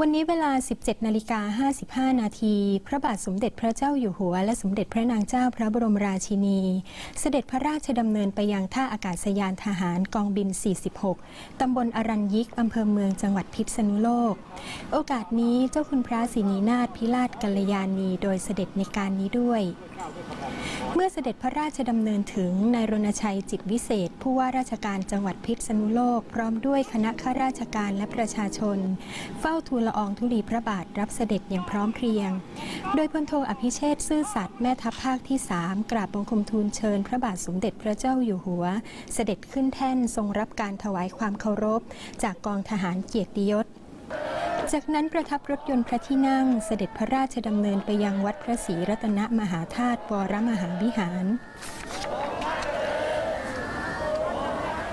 วันนี้เวลา 17 นาฬิกา 55 นาที พระบาทสมเด็จพระเจ้าอยู่หัว และสมเด็จพระนางเจ้าพระบรมราชินี เสด็จพระราชดำเนินไปยังท่าอากาศยานทหารกองบิน 46 ตำบลอรัญยิก อำเภอเมืองจังหวัดพิษณุโลก โอกาสนี้เจ้าคุณพระศรีนีนาถพิราชกัลยาณี โดยเสด็จในการนี้ด้วย เมื่อเสด็จพระราชดำเนินถึงนายรณชัยจิตวิเศษ ผู้ว่าราชการจังหวัดพิษณุโลก พร้อมด้วยคณะข้าราชการและประชาชน เฝ้าทูลละอองธุลีพระบาทรับเสด็จอย่างพร้อมเพรียง โดยพลโทอภิเชษซื่อสัตย์แม่ทัพภาคที่3กราบบังคมทูลเชิญ พระบาทสมเด็จพระเจ้าอยู่หัว เสด็จขึ้นแท่นทรงรับการถวายความเคารพ จากกองทหารเกียรติยศ จากนั้นประทับรถยนต์พระที่นั่งเสด็จพระราชดำเนินไปยังวัดพระศรีรัตนมหาธาตุวรมหาวิหาร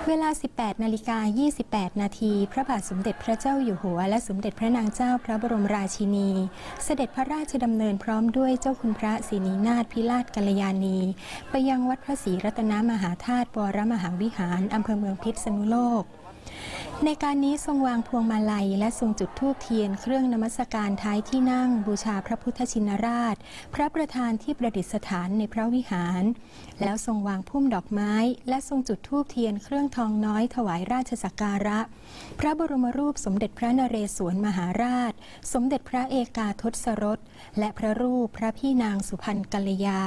เวลา 18 นาฬิกา 28 นาที พระบาทสมเด็จพระเจ้าอยู่หัว และสมเด็จพระนางเจ้าพระบรมราชินี เสด็จพระราชดำเนินพร้อมด้วยเจ้าคุณพระศรีนีนาถพิราชกัลยาณี ไปยังวัดพระศรีรัตนมหาธาตุวรมหาวิหารอำเภอเมืองพิษณุโลก ในการนี้ทรงวางพวงมาลัย และทรงจุดธูปเทียนเครื่องนมัสการท้ายที่นั่ง บูชาพระพุทธชินราช พระประธานที่ประดิษฐานในพระวิหาร แล้วทรงวางพุ่มดอกไม้ และทรงจุดธูปเทียนเครื่องทองน้อยถวายราชสักการะ พระบรมรูปสมเด็จพระนเรศวรมหาราช สมเด็จพระเอกาทศรสและพระรูปพระพี่นางสุพรรณกัลยา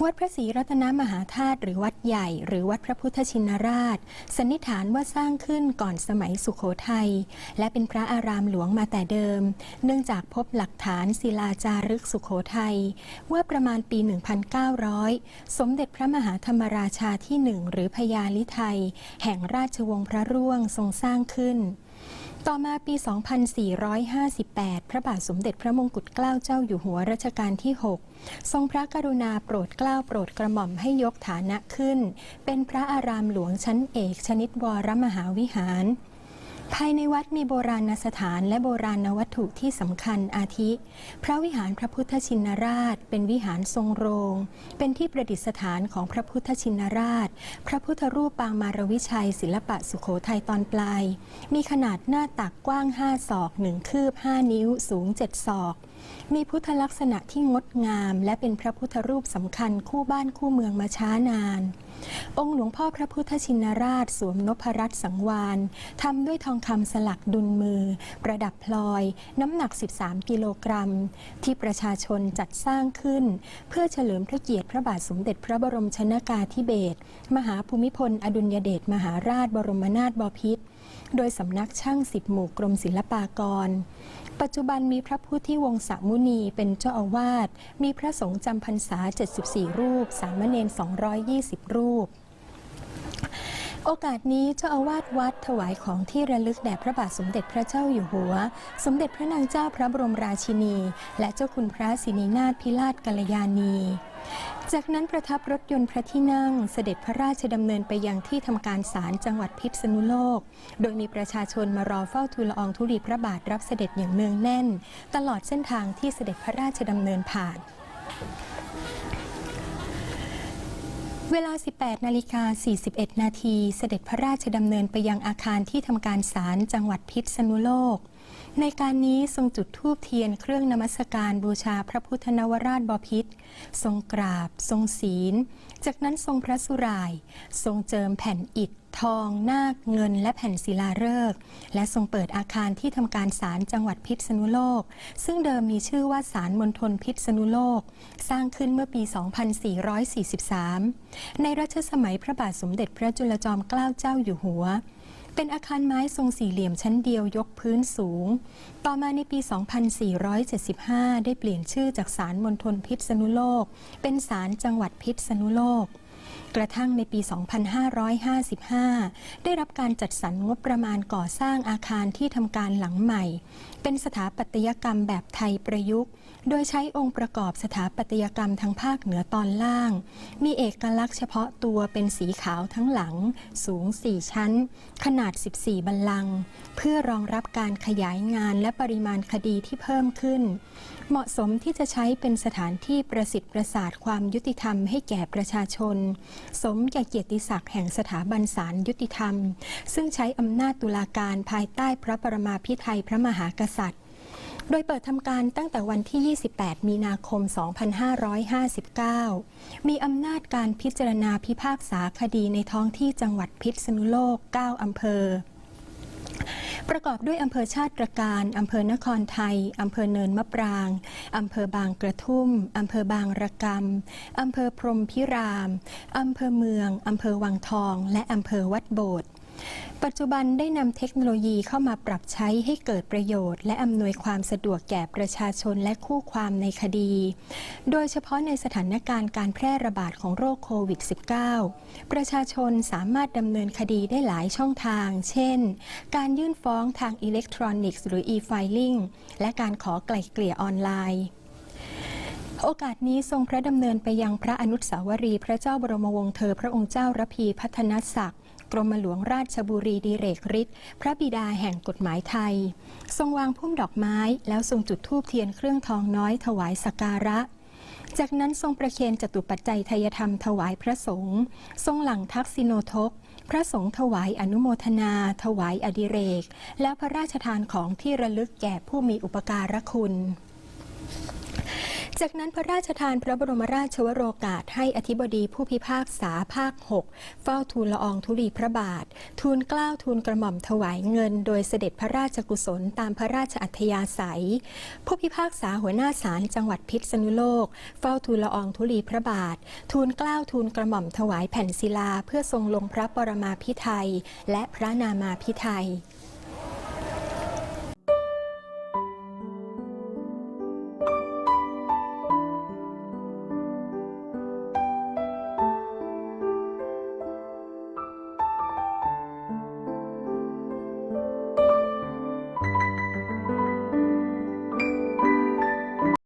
วัดพระศรีรัตนมหาธาตุหรือวัดใหญ่ หรือวัดพระพุทธชินราช สันนิษฐานว่าสร้างขึ้นก่อนสมัยสุขโขทัยและเป็นพระอารามหลวงมาแต่เดิม เนื่องจากพบหลักฐานศิลาจารึกสุขโขทัยว่าประมาณปี 1900 สมเด็จพระมหาธรรมราชาที่หนึ่งหรือพญาลิไทยแห่งราชวงศ์พระร่วงทรงสร้างขึ้น ต่อมาปี 2458 พระบาทสมเด็จพระมงกุฎเกล้าเจ้าอยู่หัวรัชกาลที่ 6 ทรงพระกรุณาโปรดเกล้าโปรดกระหม่อมให้ยกฐานะขึ้น เป็นพระอารามหลวงชั้นเอกชนิดวรมหาวิหาร ภายในวัดมีโบราณสถานและโบราณวัตถุที่สำคัญอาทิ พระวิหารพระพุทธชินราช เป็นวิหารทรงโรง เป็นที่ประดิษฐานของพระพุทธชินราช พระพุทธรูปปางมารวิชัย ศิลปะสุโขทัยตอนปลาย มีขนาดหน้าตักกว้าง 5 ศอก 1 คืบ 5 นิ้ว สูง 7 ศอก มีพุทธลักษณะที่งดงามและเป็นพระพุทธรูปสำคัญคู่บ้านคู่เมืองมาช้านาน องค์หลวงพ่อพระพุทธชินราช สวมนพรัตน์สังวานทำด้วยทองคำสลักดุลมือ ประดับพลอย น้ำหนัก 13 กิโลกรัม ที่ประชาชนจัดสร้างขึ้น เพื่อเฉลิมพระเกียรติพระบาทสมเด็จพระบรมชนากาธิเบศรมหาภูมิพล อดุลยเดชมหาราชบรมนาถบพิตร โดยสำนักช่างสิบหมู่กรมศิลปากร ปัจจุบันมีพระพุทธิวงศมุนีเป็นเจ้าอาวาส มีพระสงฆ์จำพรรษา 74 รูป สามเณร220 รูป โอกาสนี้เจ้าอาวาสวัดถวายของที่ระลึกแด่พระบาทสมเด็จพระเจ้าอยู่หัว สมเด็จพระนางเจ้าพระบรมราชินี และเจ้าคุณพระศรีนีนาถพิราชกัลยาณี จากนั้นประทับรถยนต์พระที่นั่ง เสด็จพระราชดำเนินไปยังที่ทำการศาลจังหวัดพิษณุโลก โดยมีประชาชนมารอเฝ้าทูลละอองธุลีพระบาทรับเสด็จอย่างเนืองแน่น ตลอดเส้นทางที่เสด็จพระราชดำเนินผ่าน เวลา 18 นาฬิกา 41 นาที เสด็จพระราชดำเนินไปยังอาคารที่ทำการศาลจังหวัดพิษณุโลก ในการนี้ทรงจุดธูปเทียนเครื่องนมัสการบูชาพระพุทธนวราชบพิษ ทรงกราบ ทรงศีล จากนั้นทรงพระสุราย ทรงเจิมแผ่นอิฐทอง นาคเงิน และแผ่นศิลาฤกษ์และทรงเปิดอาคารที่ทำการศาลจังหวัดพิษณุโลก ซึ่งเดิมมีชื่อว่าศาลมณฑลพิษณุโลก สร้างขึ้นเมื่อปี 2443 ในรัชสมัยพระบาทสมเด็จพระจุลจอมเกล้าเจ้าอยู่หัว เป็นอาคารไม้ทรงสี่เหลี่ยมชั้นเดียวยกพื้นสูง ต่อมาในปี 2475 ได้เปลี่ยนชื่อจากศาลมณฑลพิษณุโลก เป็นศาลจังหวัดพิษณุโลกกระทั่งในปี 2555 ได้รับการจัดสรรงบประมาณก่อสร้างอาคารที่ทำการหลังใหม่ เป็นสถาปัตยกรรมแบบไทยประยุกต์ โดยใช้องค์ประกอบสถาปัตยกรรมทางภาคเหนือตอนล่าง มีเอกลักษณ์เฉพาะตัวเป็นสีขาวทั้งหลัง สูง 4 ชั้น ขนาด 14 บัลลังก์เพื่อรองรับการขยายงานและปริมาณคดีที่เพิ่มขึ้น เหมาะสมที่จะใช้เป็นสถานที่ประสิทธิ์ประสาทความยุติธรรมให้แก่ประชาชน สมแก่เกียรติศักดิ์แห่งสถาบันศาลยุติธรรม ซึ่งใช้อำนาจตุลาการภายใต้พระปรมาภิไธยพระมหากษัตริย์ โดยเปิดทำการตั้งแต่วันที่ 28 มีนาคม 2559 มีอำนาจการพิจารณาพิพากษาคดีในท้องที่จังหวัดพิษณุโลก 9 อำเภอ ประกอบด้วยอำเภอชาติตรการอำเภอนครไทยอำเภอเนินมะปรางอำเภอบางกระทุ่มอำเภอบางระกำอำเภอพรหมพิรามอำเภอเมืองอำเภอวังทอง และอำเภอวัดโบสถ์ ปัจจุบันได้นำเทคโนโลยีเข้ามาปรับใช้ให้เกิดประโยชน์ และอำนวยความสะดวกแก่ประชาชนและคู่ความในคดี โดยเฉพาะในสถานการณ์การแพร่ระบาดของโรคโควิด -19 ประชาชนสามารถดำเนินคดีได้หลายช่องทาง เช่น การยื่นฟ้องทางอิเล็กทรอนิกส์หรือ e-filing และการขอไกล่เกลี่ยออนไลน์โอกาสนี้ทรงพระดำเนินไปยังพระอนุสาวรีย์พระเจ้าบรมวงศ์เธอพระองค์เจ้าระพีพัฒนศักดิ์ กรมหลวงราชบุรีดิเรกฤทธิ์พระบิดาแห่งกฎหมายไทย ทรงวางพุ่มดอกไม้ แล้วทรงจุดธูปเทียนเครื่องทองน้อยถวายสักการะจากนั้นทรงประเคนจตุปัจจัยทยธรรมถวายพระสงฆ์ทรงหลังทักษิโนทก พระสงฆ์ถวายอนุโมทนา ถวายอดิเรก และพระราชทานของที่ระลึกแก่ผู้มีอุปการะคุณ จากนั้นพระราชทานพระบรมราชวโรกาสให้อธิบดีผู้พิพากษาภาค 6 เฝ้าทูลละอองธุลีพระบาท ทูลเกล้าทูลกระหม่อมถวายเงิน โดยเสด็จพระราชกุศลตามพระราชอัธยาศัย ผู้พิพากษาหัวหน้าศาลจังหวัดพิษณุโลก เฝ้าทูลละอองธุลีพระบาท ทูลเกล้าทูลกระหม่อมถวายแผ่นศิลา เพื่อทรงลงพระปรมาภิไธยและพระนามาภิไธย